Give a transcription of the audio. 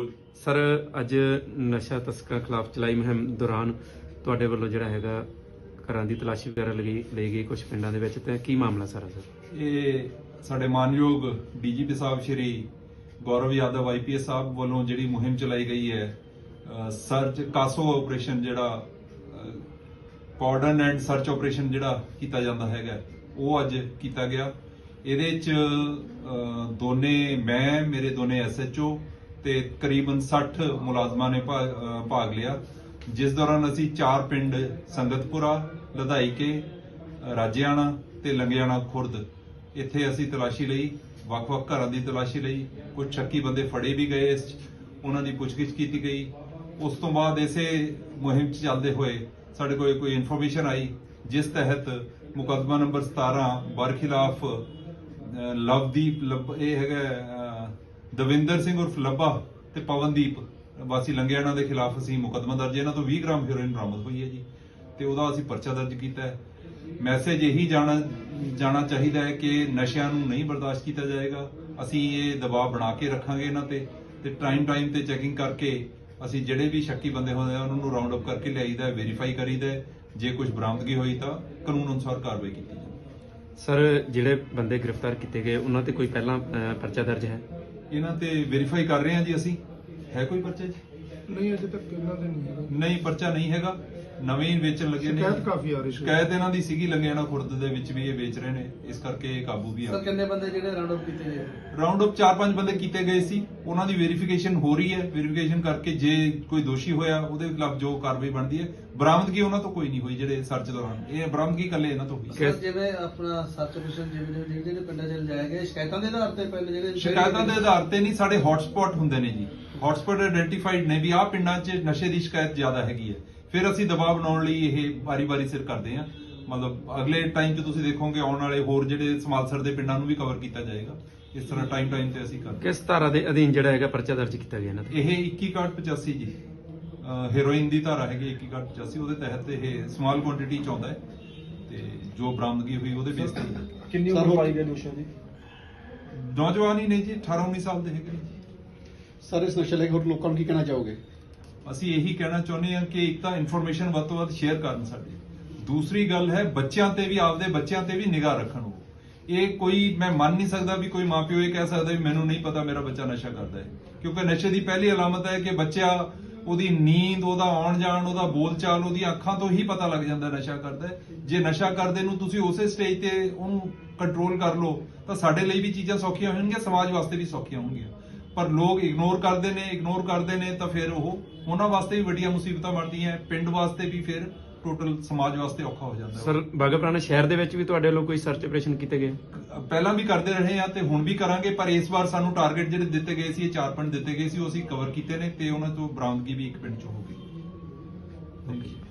ਬੋਲ। ਸਰ, ਅੱਜ ਨਸ਼ਾ ਤਸਕਰਾਂ ਖਿਲਾਫ ਚਲਾਈ ਮੁਹਿੰਮ ਦੌਰਾਨ ਤੁਹਾਡੇ ਵੱਲੋਂ ਜਿਹੜਾ ਹੈਗਾ ਘਰਾਂ ਦੀ ਤਲਾਸ਼ੀ ਵਗੈਰਾ ਲਈ ਲਈ ਗਈ ਕੁਝ ਪਿੰਡਾਂ ਦੇ ਵਿੱਚ ਤੇ ਕੀ ਮਾਮਲਾ ਸਾਰਾ ਸਰ? ਇਹ ਸਾਡੇ ਮਾਨਯੋਗ ਡੀਜੀਪੀ ਸਾਹਿਬ ਸ਼੍ਰੀ ਗੌਰਵ ਯਾਦਵ ਆਈਪੀਐਸ ਸਾਹਿਬ ਵੱਲੋਂ ਜਿਹੜੀ ਮੁਹਿੰਮ ਚਲਾਈ ਗਈ ਹੈ ਸਰਚ ਕਾਸੋ ਆਪਰੇਸ਼ਨ ਜਿਹੜਾ ਕਾਰਡਨ ਐਂਡ ਸਰਚ ਆਪਰੇਸ਼ਨ ਜਿਹੜਾ ਕੀਤਾ ਜਾਂਦਾ ਹੈਗਾ, ਉਹ ਅੱਜ ਕੀਤਾ ਗਿਆ। ਇਹਦੇ ਚ ਦੋਨੇ ਮੈਂ, ਮੇਰੇ ਦੋਨੇ ਐਸਐਚਓ ਤੇ ਕਰੀਬਨ 60 ਮੁਲਾਜ਼ਮਾਂ ਨੇ ਭਾ- ਭਾਗ ਲਿਆ। ਜਿਸ ਦੌਰਾਨ ਅਸੀਂ ਚਾਰ ਪਿੰਡ ਸੰਗਤਪੁਰਾ ਲਧਾਈਕੇ ਰਾਜਿਆਣਾ ਤੇ ਲੰਗਿਆਣਾ ਖੁਰਦ। ਇੱਥੇ ਅਸੀਂ ਤਲਾਸ਼ੀ ਲਈ ਵੱਖ-ਵੱਖ ਘਰਾਂ ਦੀ ਤਲਾਸ਼ੀ ਲਈ। ਕੁਝ ਸ਼ੱਕੀ ਬੰਦੇ ਫੜੇ ਵੀ ਗਏ ਇਸ 'ਚ, ਉਹਨਾਂ ਦੀ ਪੁੱਛਗਿੱਛ ਕੀਤੀ ਗਈ। ਉਸ ਤੋਂ ਬਾਅਦ ਇਸੇ ਮੁਹਿੰਮ 'ਚ ਚੱਲਦੇ ਹੋਏ ਸਾਡੇ ਕੋਲ ਕੋਈ ਇਨਫੋਰਮੇਸ਼ਨ ਆਈ ਜਿਸ ਤਹਿਤ ਮੁਕੱਦਮਾ ਨੰਬਰ 17 ਬਰ ਖਿਲਾਫ ਅਹ, ਲਵਦੀਪ ਇਹ ਹੈਗਾ ਦਵਿੰਦਰ ਸਿੰਘ ਉਰਫ ਲੱਭਾ ਤੇ ਪਵਨਦੀਪ, ਵਾਸੀ ਲੰਗਿਆਣਾ ਦੇ ਖਿਲਾਫ ਅਸੀਂ ਮੁਕੱਦਮਾ ਦਰਜ ਇਹਨਾਂ ਤੋਂ 20 ਗ੍ਰਾਮ ਹੈਰੋਇਨ ਬਰਾਮਦ ਹੋਈ ਹੈ ਜੀ ਤੇ ਉਹਦਾ ਅਸੀਂ ਪਰਚਾ ਦਰਜ ਕੀਤਾ ਹੈ। ਮੈਸੇਜ ਇਹੀ ਜਾਣਾ ਜਾਣਾ ਚਾਹੀਦਾ ਹੈ ਕਿ ਨਸ਼ਿਆਂ ਨੂੰ ਨਹੀਂ ਬਰਦਾਸ਼ਤ ਕੀਤਾ ਜਾਏਗਾ। ਅਸੀਂ ਇਹ ਦਬਾਅ ਬਣਾ ਕੇ ਰੱਖਾਂਗੇ ਇਹਨਾਂ ਤੇ ਤੇ ਟਾਈਮ ਟਾਈਮ ਤੇ ਚੈਕਿੰਗ ਕਰਕੇ ਅਸੀਂ ਜਿਹੜੇ ਵੀ ਸ਼ੱਕੀ ਬੰਦੇ ਹੁੰਦੇ ਆ, ਉਹਨਾਂ ਨੂੰ ਰਾਉਂਡ ਅਪ ਕਰਕੇ ਲਿਆਈਦਾ ਹੈ ਵੈਰੀਫਾਈ ਕਰੀਦਾ ਜੇ ਕੁਝ ਬਰਾਮਦਗੀ ਹੋਈ ਤਾਂ ਕਾਨੂੰਨ ਅਨੁਸਾਰ ਕਾਰਵਾਈ ਕੀਤੀ ਜਾਵੇ ਸਰ ਜਿਹੜੇ ਬੰਦੇ ਗ੍ਰਿਫਤਾਰ ਕੀਤੇ ਗਏ, ਉਹਨਾਂ ਤੇ ਕੋਈ ਪਹਿਲਾਂ ਪਰਚਾ ਦਰਜ ਹੈ? ਇਹਨਾਂ ਤੇ ਵੈਰੀਫਾਈ ਕਰ ਰਹੇ ਹਾਂ ਜੀ ਅਸੀਂ। ਹੈ ਕੋਈ ਪਰਚਾ ਜੀ? ਨਹੀਂ ਅਜੇ ਤੱਕ ਇਹਨਾਂ ਦੇ ਨਹੀਂ ਹੈਗਾ। ਨਹੀਂ ਪਰਚਾ ਨਹੀਂ ਹੈਗਾ। ਨਵੇਂ ਹੀ ਵੇਚਣ ਲੱਗੇ ਨੇ। ਸ਼ਿਕਾਇਤ ਕਾਫੀ ਆ ਰਹੀ ਸੀ। ਸ਼ਿਕਾਇਤ ਇਹਨਾਂ ਦੀ ਸੀਗੀ ਲੰਗਿਆਣਾ ਖੁਰਦ ਦੇ ਵਿੱਚ ਵੀ ਇਹ ਵੇਚ ਰਹੇ ਨੇ। ਇਸ ਕਰਕੇ ਇਹ ਕਾਬੂ ਵੀ ਆ ਸਰ ਕਿੰਨੇ ਬੰਦੇ ਜਿਹੜੇ ਰਾਉਂਡ ਅਪ ਕੀਤੇ ਗਏ? ਰਾਉਂਡ ਅਪ 4-5 ਬੰਦੇ ਕੀਤੇ ਗਏ ਸੀ। ਉਹਨਾਂ ਦੀ ਵੈਰੀਫਿਕੇਸ਼ਨ ਹੋ ਰਹੀ ਹੈ। ਵੈਰੀਫਿਕੇਸ਼ਨ ਕਰਕੇ ਜੇ ਕੋਈ ਦੋਸ਼ੀ ਹੋਇਆ ਉਹਦੇ ਖਿਲਾਫ ਜੋ ਕਾਰਵਾਈ ਬਣਦੀ ਹੈ। ਬਰਾਮਦਗੀ ਉਹਨਾਂ ਤੋਂ ਕੋਈ ਨਹੀਂ ਹੋਈ ਜਿਹੜੇ ਸਰਚ ਦੌਰਾਨ। ਇਹ ਬਰਾਮਦਗੀ ਇਕੱਲੇ ਇਹਨਾਂ ਤੋਂ ਹੋਈ। ਸਰ ਜਿਵੇਂ ਆਪਣਾ ਸਰਚ ਆਪਰੇਸ਼ਨ ਜਿਵੇਂ ਜਿਹੜੇ ਜਿਹੜੇ ਪਿੰਡਾਂ 'ਚ ਲਿਜਾਏ ਗਏ ਸ਼ਿਕਾਇਤਾਂ ਦੇ ਆਧਾਰ ਤੇ ਪਹਿਲੇ ਜਿਹੜੇ ਸ਼ਿਕਾਇਤਾਂ ਦੇ ਆਧਾਰ ਤੇ ਨਹੀਂ ਸਾਡੇ ਹੌਟਸਪੌਟ ਹੁੰਦੇ ਨੇ ਜੀ। ਹੌਟਸਪੌਟ ਆਇਡੈਂਟੀਫਾਈਡ ਨੇ ਵੀ ਆਹ ਪਿੰਡਾਂ 'ਚ ਨਸ਼ੇ ਦੀ ਸ਼ਿਕਾਇਤ ਜ਼ਿਆਦਾ ਹੈਗੀ ਹੈ। ਫਿਰ ਅਸੀਂ ਦਬਾਅ ਬਣਾਉਣ ਲਈ ਇਹ ਵਾਰੀ-ਵਾਰੀ ਸਿਰ ਕਰਦੇ ਹਾਂ। ਮਤਲਬ ਅਗਲੇ ਟਾਈਮ 'ਚ ਤੁਸੀਂ ਦੇਖੋਗੇ ਆਉਣ ਵਾਲੇ ਹੋਰ ਜਿਹੜੇ ਸਮਾਲਸਰ ਦੇ ਪਿੰਡਾਂ ਨੂੰ ਵੀ ਕਵਰ ਕੀਤਾ ਜਾਏਗਾ। ਇਸ ਤਰ੍ਹਾਂ ਟਾਈਮ ਟਾਈਮ ਤੇ ਅਸੀਂ ਕਰਦੇ ਕਿਸ ਧਾਰਾ ਦੇ ਅਧੀਨ ਜਿਹੜਾ ਹੈਗਾ ਪਰਚਾ ਦਰਜ ਕੀਤਾ ਗਿਆ ਇਹਨਾਂ ਤੇ? ਇਹ 2185 ਜੀ। ਹੈਰੋਇਨ ਦੀ ਧਾਰਾ ਹੈਗੀ 2185 ਉਹਦੇ ਤਹਿਤ ਇਹ ਸਮਾਲ ਕੁਆਂਟੀਟੀ ਚ ਆਉਂਦਾ ਹੈ ਤੇ ਜੋ ਬਰਾਮਦਗੀ ਹੋਈ ਉਹਦੇ ਬੇਸ ਤੇ ਕਿੰਨੀ ਉਮਰ ਪਾਈ ਗਈ ਦੋਸ਼ੀਆਂ ਦੀ ਨੌਜਵਾਨ ਹੀ ਨੇ ਜੀ 18 19 ਸਾਲ ਦੇ ਹੈਗੇ ਸਰ ਇਸ ਨਸ਼ੇ ਲੈ ਕੇ ਹੋਰ ਲੋਕਾਂ ਨੂੰ ਕੀ ਕਹਿਣਾ ਚਾਹੋਗੇ? ਅਸੀਂ ਇਹੀ ਕਹਿਣਾ ਚਾਹੁੰਦੇ ਹਾਂ ਕਿ ਇੱਕ ਤਾਂ ਇਨਫੋਰਮੇਸ਼ਨ ਵੱਧ ਤੋਂ ਵੱਧ ਸ਼ੇਅਰ ਕਰਨ ਸਾਡੀ। ਦੂਸਰੀ ਗੱਲ ਹੈ ਬੱਚਿਆਂ ਤੇ ਵੀ, ਆਪਦੇ ਬੱਚਿਆਂ ਤੇ ਵੀ ਨਿਗਾਹ ਰੱਖਣ ਉਹ। ਇਹ ਕੋਈ, ਮੈਂ ਮੰਨ ਨਹੀਂ ਸਕਦਾ ਵੀ ਕੋਈ ਮਾਪਿਓ ਇਹ ਕਹਿ ਸਕਦਾ ਵੀ ਮੈਨੂੰ ਨਹੀਂ ਪਤਾ ਮੇਰਾ ਬੱਚਾ ਨਸ਼ਾ ਕਰਦਾ ਹੈ। ਕਿਉਂਕਿ ਨਸ਼ੇ ਦੀ ਪਹਿਲੀ ਅਲਾਮਤ ਹੈ ਕਿ ਬੱਚਾ, ਉਹਦੀ ਨੀਂਦ, ਉਹਦਾ ਆਉਣ ਜਾਣ, ਉਹਦਾ ਬੋਲਚਾਲ ਉਹਦੀਆਂ ਅੱਖਾਂ ਤੋਂ ਹੀ ਪਤਾ ਲੱਗ ਜਾਂਦਾ ਨਸ਼ਾ ਕਰਦਾ ਜੇ ਨਸ਼ਾ ਕਰਦੇ ਨੂੰ ਤੁਸੀਂ ਉਸੇ ਸਟੇਜ ਤੇ ਉਹਨੂੰ ਕੰਟਰੋਲ ਕਰ ਲਓ, ਤਾਂ ਸਾਡੇ ਲਈ ਵੀ ਚੀਜ਼ਾਂ ਸੌਖੀਆਂ ਹੋਣਗੀਆਂ, ਸਮਾਜ ਵਾਸਤੇ ਵੀ ਸੌਖੀਆਂ ਹੋਣਗੀਆਂ। ਪਰ ਲੋਕ ਇਗਨੋਰ ਕਰਦੇ ਨੇ ਇਗਨੋਰ ਕਰਦੇ ਨੇ ਤਾਂ ਫਿਰ ਉਹ ਉਹਨਾਂ ਵਾਸਤੇ ਵੀ ਵੱਡੀਆਂ ਮੁਸੀਬਤਾਂ ਬਣਦੀਆਂ ਪਿੰਡ ਵਾਸਤੇ ਵੀ ਫਿਰ ਟੋਟਲ ਸਮਾਜ ਵਾਸਤੇ ਔਖਾ ਹੋ ਜਾਂਦਾ। ਸਰ ਬਾਗਾਪੁਰਾਣਾ ਸ਼ਹਿਰ ਦੇ ਵਿੱਚ ਵੀ ਤੁਹਾਡੇ ਵੱਲੋਂ ਕੋਈ ਸਰਚ ਆਪਰੇਸ਼ਨ ਕੀਤੇ ਗਏ? ਪਹਿਲਾਂ ਵੀ ਕਰਦੇ ਰਹੇ ਆ ਤੇ ਹੁਣ ਵੀ ਕਰਾਂਗੇ ਪਰ ਇਸ ਵਾਰ ਸਾਨੂੰ ਟਾਰਗੇਟ ਜਿਹੜੇ ਦਿੱਤੇ ਗਏ ਸੀ ਇਹ ਚਾਰ ਪਿੰਡ ਦਿੱਤੇ ਗਏ ਸੀ ਉਹ ਅਸੀਂ ਕਵਰ ਕੀਤੇ ਨੇ ਤੇ ਉਹਨਾਂ ਤੋਂ ਬਰਾਮਦਗੀ ਵੀ ਇੱਕ ਪਿੰਡ ਚ ਹੋ ਗਈ। Thank you